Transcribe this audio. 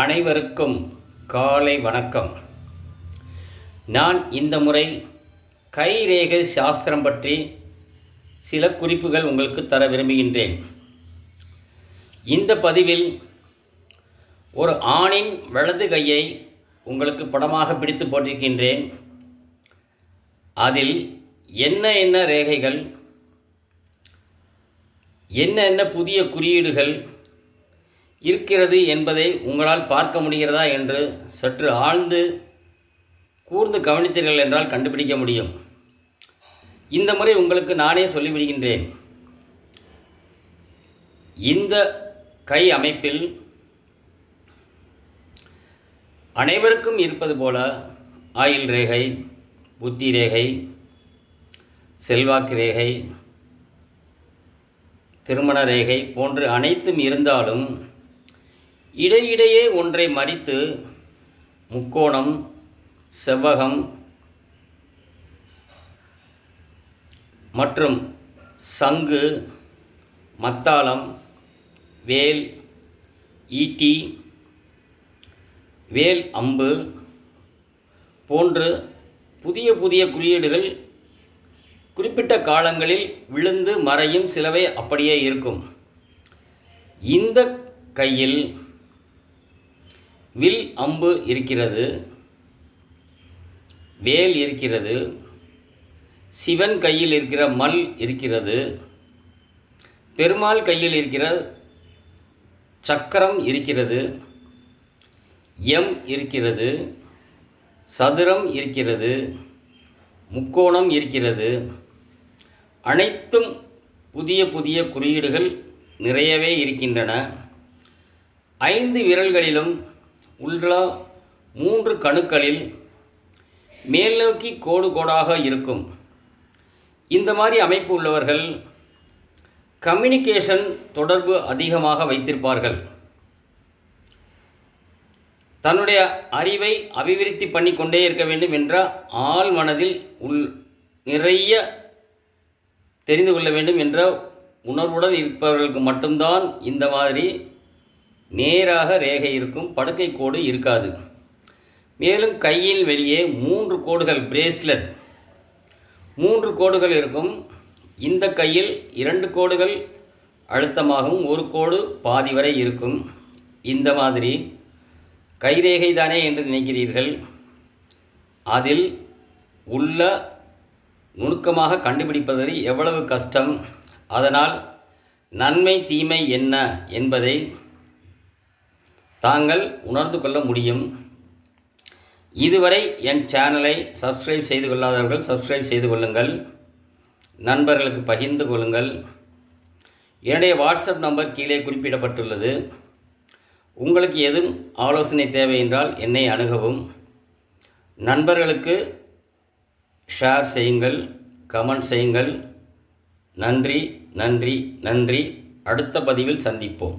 அனைவருக்கும் காலை வணக்கம். நான் இந்த முறை கைரேகை சாஸ்திரம் பற்றி சில குறிப்புகள் உங்களுக்கு தர விரும்புகின்றேன். இந்த பதிவில் ஒரு ஆணின் வலது கையை உங்களுக்கு படமாக பிடித்து போட்டிருக்கின்றேன். அதில் என்ன என்ன ரேகைகள் என்ன என்ன புதிய குறியீடுகள் இருக்கிறது என்பதை உங்களால் பார்க்க முடிகிறதா என்று சற்று ஆழ்ந்து கூர்ந்து கவனித்தீர்கள் என்றால் கண்டுபிடிக்க முடியும். இந்த முறை உங்களுக்கு நானே சொல்லிவிடுகின்றேன். இந்த கை அமைப்பில் அனைவருக்கும் இருப்பது போல ஆயில் ரேகை புத்தி ரேகை செல்வாக்கு ரேகை திருமண ரேகை போன்று அனைத்தும் இருந்தாலும் இடையிடையே ஒன்றை மறித்து முக்கோணம் செவ்வகம் மற்றும் சங்கு மத்தாளம் வேல் ஈட்டி வேல் அம்பு போன்று புதிய புதிய குறியீடுகள் குறிப்பிட்ட காலங்களில் விழுந்து மறையும் சிலவை அப்படியே இருக்கும். இந்த கையில் வில் அம்பு இருக்கிறது வேல் இருக்கிறது சிவன் கையில் இருக்கிற மல் இருக்கிறது பெருமாள் கையில் இருக்கிற சக்கரம் இருக்கிறது எம் இருக்கிறது சதுரம் இருக்கிறது முக்கோணம் இருக்கிறது. அனைத்தும் புதிய புதிய குறியீடுகள் நிறையவே இருக்கின்றன. ஐந்து விரல்களிலும் உள்ள மூன்று கணுக்களில் மேல்நோக்கி கோடு கோடாக இருக்கும். இந்த மாதிரி அமைப்பு உள்ளவர்கள் கம்யூனிகேஷன் தொடர்பு அதிகமாக வைத்திருப்பார்கள். தன்னுடைய அறிவை அபிவிருத்தி பண்ணி கொண்டே இருக்க வேண்டும் என்ற ஆள் மனதில் உள் நிறைய தெரிந்து கொள்ள வேண்டும் என்ற உணர்வுடன் இருப்பவர்களுக்கு மட்டும்தான் இந்த மாதிரி நேராக ரேகை இருக்கும் படுக்கை கோடு இருக்காது. மேலும் கையில் வெளியே மூன்று கோடுகள் பிரேஸ்லெட். மூன்று கோடுகள் இருக்கும். இந்த கையில் இரண்டு கோடுகள் அழுத்தமாகவும் ஒரு கோடு பாதி வரை இருக்கும். இந்த மாதிரி கைரேகை தானே என்று நினைக்கிறீர்கள்? அதில் உள்ள நுணுக்கமாக கண்டுபிடிப்பது எவ்வளவு கஷ்டம்? அதனால் நன்மை தீமை என்ன என்பதை தாங்கள் உணர்ந்து கொள்ள முடியும். இதுவரை என் சேனலை சப்ஸ்கிரைப் செய்து கொள்ளாதவர்கள் சப்ஸ்கிரைப் செய்து கொள்ளுங்கள். நண்பர்களுக்கு பகிர்ந்து கொள்ளுங்கள். என்னுடைய வாட்ஸ்அப் நம்பர் கீழே குறிப்பிடப்பட்டுள்ளது. உங்களுக்கு எதுவும் ஆலோசனை தேவை என்றால் என்னை அணுகவும். நண்பர்களுக்கு ஷேர் செய்யுங்கள் கமெண்ட் செய்யுங்கள். நன்றி நன்றி நன்றி. அடுத்த பதிவில் சந்திப்போம்.